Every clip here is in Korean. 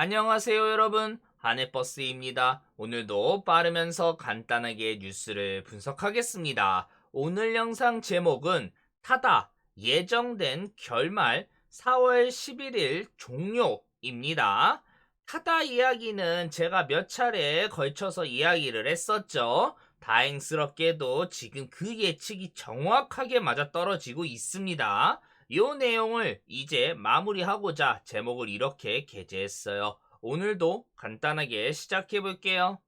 안녕하세요 여러분 한해버스입니다. 오늘도 빠르면서 간단하게 뉴스를 분석하겠습니다. 오늘 영상 제목은 타다 예정된 결말 4월 11일 종료입니다. 타다 이야기는 제가 몇 차례에 걸쳐서 이야기를 했었죠. 다행스럽게도 지금 그 예측이 정확하게 맞아떨어지고 있습니다. 이 내용을 이제 마무리하고자 제목을 이렇게 게재했어요. 오늘도 간단하게 시작해 볼게요.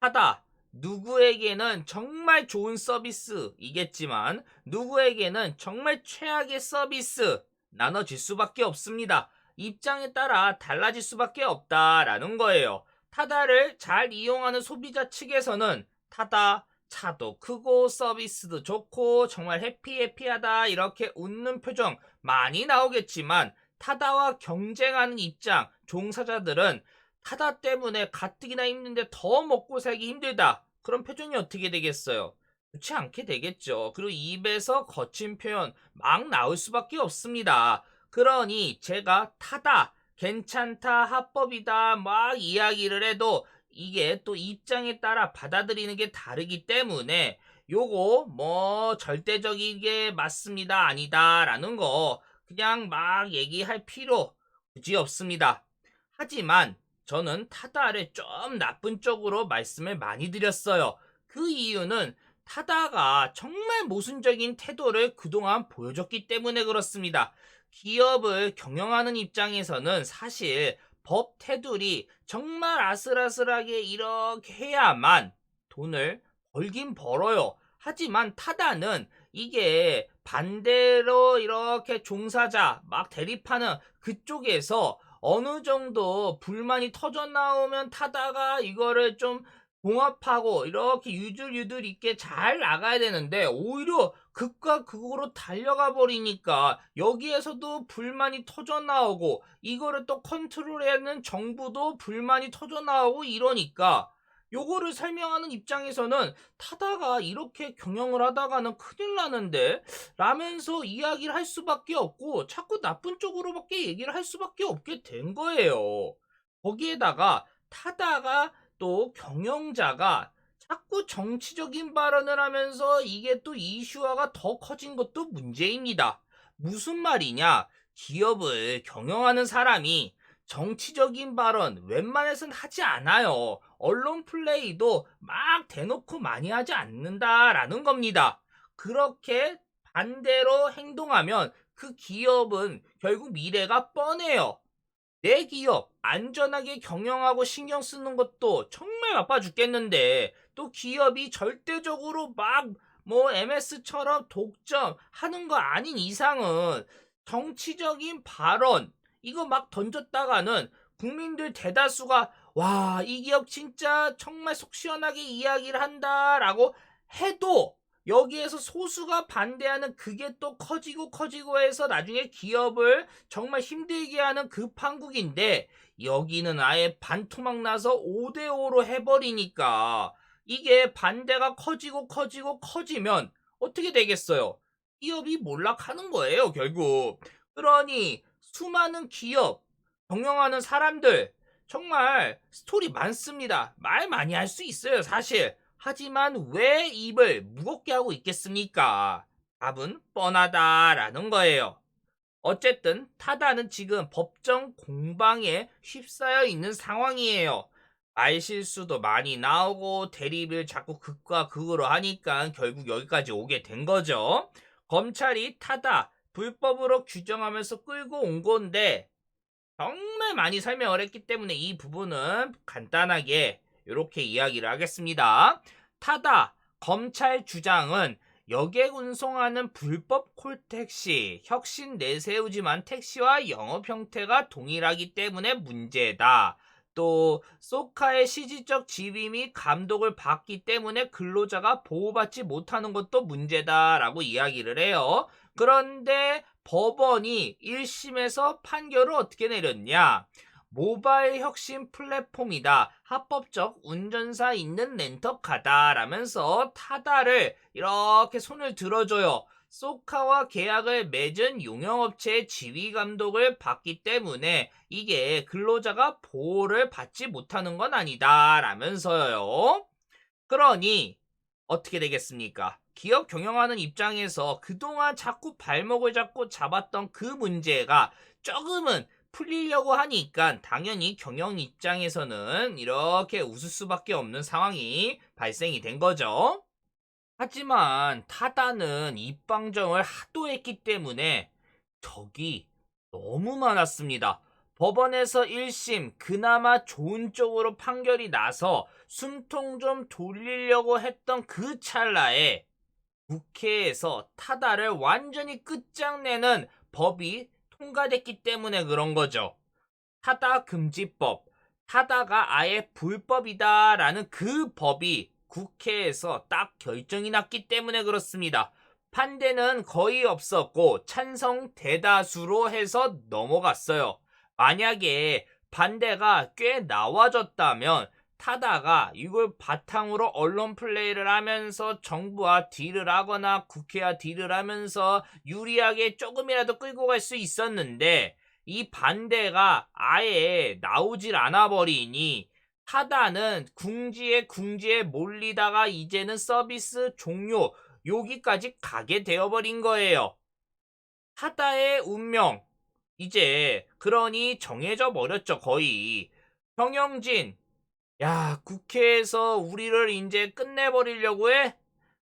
하다. 누구에게는 정말 좋은 서비스이겠지만 누구에게는 정말 최악의 서비스 나눠질 수밖에 없습니다. 입장에 따라 달라질 수밖에 없다라는 거예요. 타다를 잘 이용하는 소비자 측에서는 타다 차도 크고 서비스도 좋고 정말 해피해피하다 이렇게 웃는 표정 많이 나오겠지만 타다와 경쟁하는 입장 종사자들은 타다 때문에 가뜩이나 힘든데 더 먹고 살기 힘들다 그런 표정이 어떻게 되겠어요? 좋지 않게 되겠죠. 그리고 입에서 거친 표현 막 나올 수밖에 없습니다. 그러니 제가 타다 괜찮다 합법이다 막 이야기를 해도 이게 또 입장에 따라 받아들이는 게 다르기 때문에 요거 뭐 절대적이게 맞습니다 아니다라는 거 그냥 막 얘기할 필요 굳이 없습니다. 하지만 저는 타다를 좀 나쁜 쪽으로 말씀을 많이 드렸어요. 그 이유는 타다가 정말 모순적인 태도를 그동안 보여줬기 때문에 그렇습니다. 기업을 경영하는 입장에서는 사실 법 테두리 정말 아슬아슬하게 이렇게 해야만 돈을 벌긴 벌어요. 하지만 타다는 이게 반대로 이렇게 종사자 막 대립하는 그쪽에서 어느 정도 불만이 터져 나오면 타다가 이거를 좀 봉합하고 이렇게 유들유들 있게 잘 나가야 되는데 오히려 극과 극으로 달려가 버리니까 여기에서도 불만이 터져 나오고 이거를 또 컨트롤하는 정부도 불만이 터져 나오고 이러니까 요거를 설명하는 입장에서는 타다가 이렇게 경영을 하다가는 큰일 나는데 라면서 이야기를 할 수밖에 없고 자꾸 나쁜 쪽으로밖에 얘기를 할 수밖에 없게 된 거예요. 거기에다가 타다가 또 경영자가 자꾸 정치적인 발언을 하면서 이게 또 이슈화가 더 커진 것도 문제입니다. 무슨 말이냐? 기업을 경영하는 사람이 정치적인 발언 웬만해선 하지 않아요. 언론 플레이도 막 대놓고 많이 하지 않는다라는 겁니다. 그렇게 반대로 행동하면 그 기업은 결국 미래가 뻔해요. 내 기업 안전하게 경영하고 신경 쓰는 것도 정말 바빠 죽겠는데 또 기업이 절대적으로 막 뭐 MS처럼 독점하는 거 아닌 이상은 정치적인 발언 이거 막 던졌다가는 국민들 대다수가 와, 이 기업 진짜 정말 속 시원하게 이야기를 한다라고 해도 여기에서 소수가 반대하는 그게 또 커지고 커지고 해서 나중에 기업을 정말 힘들게 하는 그 판국인데 여기는 아예 반토막 나서 5대5로 해버리니까 이게 반대가 커지고 커지고 커지면 어떻게 되겠어요? 기업이 몰락하는 거예요, 결국. 그러니 수많은 기업, 경영하는 사람들, 정말 스토리 많습니다. 말 많이 할 수 있어요, 사실. 하지만 왜 입을 무겁게 하고 있겠습니까? 답은 뻔하다라는 거예요. 어쨌든 타다는 지금 법정 공방에 휩싸여 있는 상황이에요. 말실수도 많이 나오고 대립을 자꾸 극과 극으로 하니까 결국 여기까지 오게 된 거죠. 검찰이 타다 불법으로 규정하면서 끌고 온 건데 정말 많이 설명을 했기 때문에 이 부분은 간단하게 이렇게 이야기를 하겠습니다. 타다 검찰 주장은 여객 운송하는 불법 콜택시 혁신 내세우지만 택시와 영업 형태가 동일하기 때문에 문제다. 또 소카의 시지적 지위 및 감독을 받기 때문에 근로자가 보호받지 못하는 것도 문제다라고 이야기를 해요. 그런데 법원이 1심에서 판결을 어떻게 내렸냐? 모바일 혁신 플랫폼이다. 합법적 운전사 있는 렌터카다. 라면서 타다를 이렇게 손을 들어줘요. 소카와 계약을 맺은 용역업체의 지휘 감독을 받기 때문에 이게 근로자가 보호를 받지 못하는 건 아니다 라면서요. 그러니 어떻게 되겠습니까? 기업 경영하는 입장에서 그동안 자꾸 발목을 잡고 잡았던 그 문제가 조금은 풀리려고 하니까 당연히 경영 입장에서는 이렇게 웃을 수밖에 없는 상황이 발생이 된 거죠. 하지만 타다는 입방정을 하도 했기 때문에 적이 너무 많았습니다. 법원에서 1심 그나마 좋은 쪽으로 판결이 나서 숨통 좀 돌리려고 했던 그 찰나에 국회에서 타다를 완전히 끝장내는 법이 통과됐기 때문에 그런 거죠. 타다 금지법, 타다가 아예 불법이다라는 그 법이 국회에서 딱 결정이 났기 때문에 그렇습니다. 반대는 거의 없었고 찬성 대다수로 해서 넘어갔어요. 만약에 반대가 꽤 나와졌다면 타다가 이걸 바탕으로 언론 플레이를 하면서 정부와 딜을 하거나 국회와 딜을 하면서 유리하게 조금이라도 끌고 갈 수 있었는데 이 반대가 아예 나오질 않아 버리니 타다는 궁지에 궁지에 몰리다가 이제는 서비스 종료 여기까지 가게 되어버린 거예요. 타다의 운명 이제 그러니 정해져 버렸죠 거의. 경영진 야 국회에서 우리를 이제 끝내버리려고 해?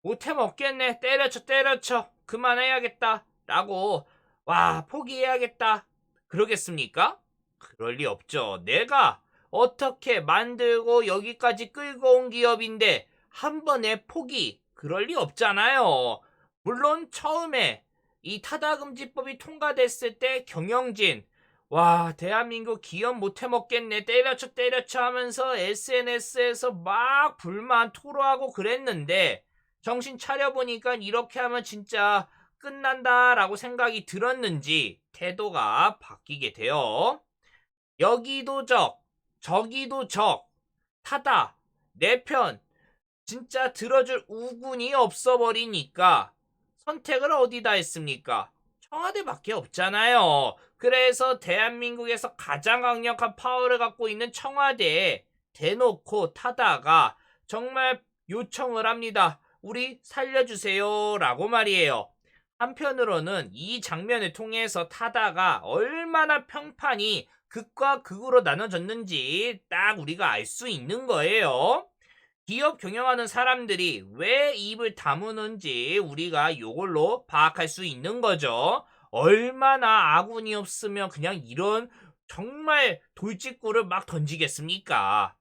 못해 먹겠네 때려쳐 때려쳐 그만해야겠다 라고 와 포기해야겠다 그러겠습니까? 그럴 리 없죠 내가 어떻게 만들고 여기까지 끌고 온 기업인데 한 번에 포기 그럴 리 없잖아요. 물론 처음에 이 타다금지법이 통과됐을 때 경영진 와 대한민국 기업 못해 먹겠네 때려쳐 때려쳐 하면서 SNS에서 막 불만 토로하고 그랬는데 정신 차려보니까 이렇게 하면 진짜 끝난다라고 생각이 들었는지 태도가 바뀌게 돼요. 여기도 적 저기도 적, 타다, 내 편, 진짜 들어줄 우군이 없어버리니까 선택을 어디다 했습니까? 청와대밖에 없잖아요. 그래서 대한민국에서 가장 강력한 파워를 갖고 있는 청와대에 대놓고 타다가 정말 요청을 합니다. 우리 살려주세요. 라고 말이에요. 한편으로는 이 장면을 통해서 타다가 얼마나 평판이 극과 극으로 나눠졌는지 딱 우리가 알 수 있는 거예요. 기업 경영하는 사람들이 왜 입을 다무는지 우리가 이걸로 파악할 수 있는 거죠. 얼마나 아군이 없으면 그냥 이런 정말 돌직구를 막 던지겠습니까?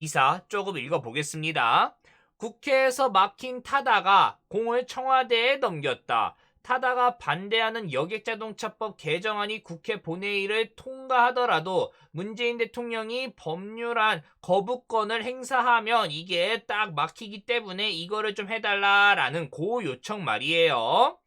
기사 조금 읽어보겠습니다. 국회에서 막힌 타다가 공을 청와대에 넘겼다. 타다가 반대하는 여객자동차법 개정안이 국회 본회의를 통과하더라도 문재인 대통령이 법률안 거부권을 행사하면 이게 딱 막히기 때문에 이거를 좀 해달라라는 고 요청 말이에요.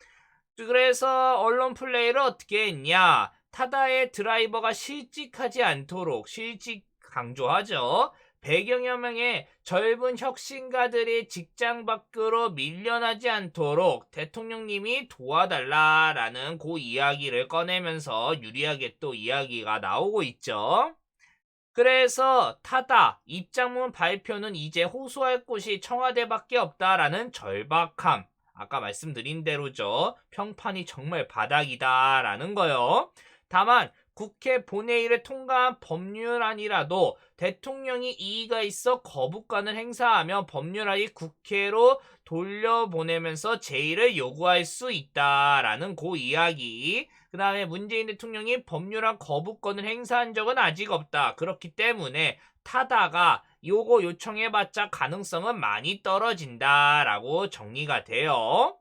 그래서 언론 플레이를 어떻게 했냐? 타다의 드라이버가 실직하지 않도록 실직 강조하죠. 100여여 명의 젊은 혁신가들이 직장 밖으로 밀려나지 않도록 대통령님이 도와달라라는 그 이야기를 꺼내면서 유리하게 또 이야기가 나오고 있죠. 그래서 타다 입장문 발표는 이제 호소할 곳이 청와대밖에 없다라는 절박함. 아까 말씀드린 대로죠. 평판이 정말 바닥이다라는 거요. 다만 국회 본회의를 통과한 법률안이라도 대통령이 이의가 있어 거부권을 행사하며 법률안이 국회로 돌려보내면서 제의를 요구할 수 있다라는 고 이야기. 그 다음에 문재인 대통령이 법률안 거부권을 행사한 적은 아직 없다. 그렇기 때문에 타다가 요거 요청해봤자 가능성은 많이 떨어진다라고 정리가 돼요.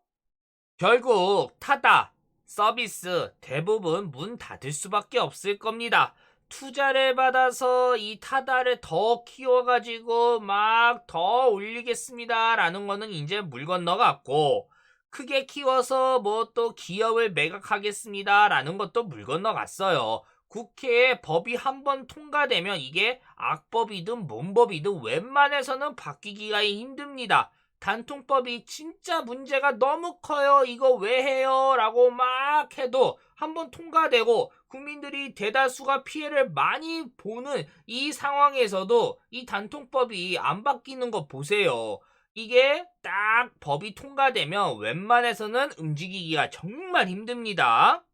결국 타다 서비스 대부분 문 닫을 수밖에 없을 겁니다. 투자를 받아서 이 타다를 더 키워가지고 막 더 올리겠습니다 라는 거는 이제 물 건너갔고 크게 키워서 뭐 또 기업을 매각하겠습니다 라는 것도 물 건너갔어요. 국회에 법이 한 번 통과되면 이게 악법이든 뭔법이든 웬만해서는 바뀌기가 힘듭니다. 단통법이 진짜 문제가 너무 커요. 이거 왜 해요? 라고 막 해도 한번 통과되고 국민들이 대다수가 피해를 많이 보는 이 상황에서도 이 단통법이 안 바뀌는 거 보세요. 이게 딱 법이 통과되면 웬만해서는 움직이기가 정말 힘듭니다.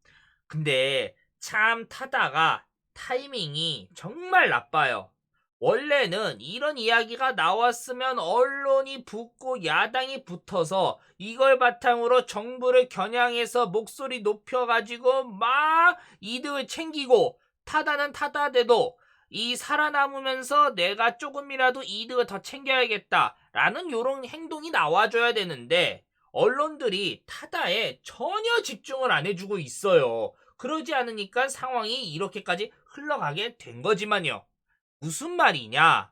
근데 참 타다가 타이밍이 정말 나빠요. 원래는 이런 이야기가 나왔으면 언론이 붙고 야당이 붙어서 이걸 바탕으로 정부를 겨냥해서 목소리 높여가지고 막 이득을 챙기고 타다는 타다돼도 이 살아남으면서 내가 조금이라도 이득을 더 챙겨야겠다라는 요런 행동이 나와줘야 되는데 언론들이 타다에 전혀 집중을 안 해주고 있어요. 그러지 않으니까 상황이 이렇게까지 흘러가게 된 거지만요. 무슨 말이냐?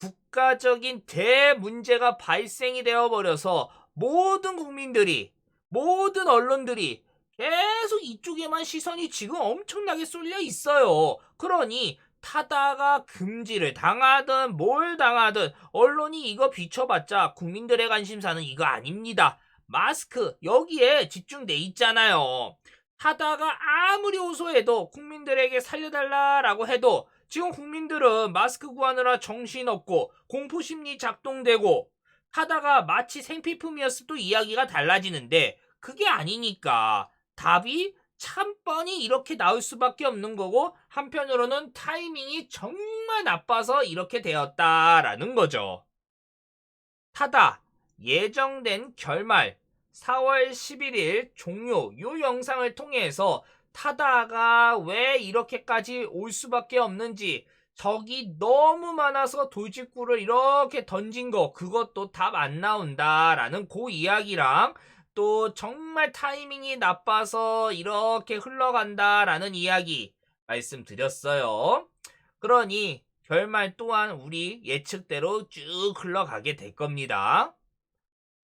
국가적인 대문제가 발생이 되어버려서 모든 국민들이, 모든 언론들이 계속 이쪽에만 시선이 지금 엄청나게 쏠려 있어요. 그러니 타다가 금지를 당하든 뭘 당하든 언론이 이거 비춰봤자 국민들의 관심사는 이거 아닙니다. 마스크 여기에 집중돼 있잖아요. 하다가 아무리 호소해도 국민들에게 살려달라라고 해도 지금 국민들은 마스크 구하느라 정신없고 공포심리 작동되고 하다가 마치 생필품이었을 또 이야기가 달라지는데 그게 아니니까 답이 참 뻔히 이렇게 나올 수밖에 없는 거고 한편으로는 타이밍이 정말 나빠서 이렇게 되었다라는 거죠. 타다 예정된 결말 4월 11일 종료 요 영상을 통해서 타다가 왜 이렇게까지 올 수밖에 없는지 적이 너무 많아서 돌직구를 이렇게 던진 거 그것도 답 안 나온다라는 그 이야기랑 또 정말 타이밍이 나빠서 이렇게 흘러간다라는 이야기 말씀드렸어요. 그러니 결말 또한 우리 예측대로 쭉 흘러가게 될 겁니다.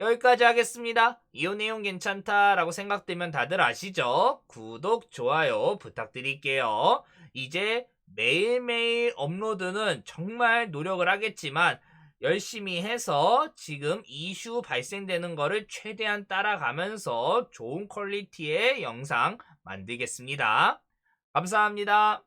여기까지 하겠습니다. 이 내용 괜찮다라고 생각되면 다들 아시죠? 구독, 좋아요 부탁드릴게요. 이제 매일매일 업로드는 정말 노력을 하겠지만 열심히 해서 지금 이슈 발생되는 거를 최대한 따라가면서 좋은 퀄리티의 영상 만들겠습니다. 감사합니다.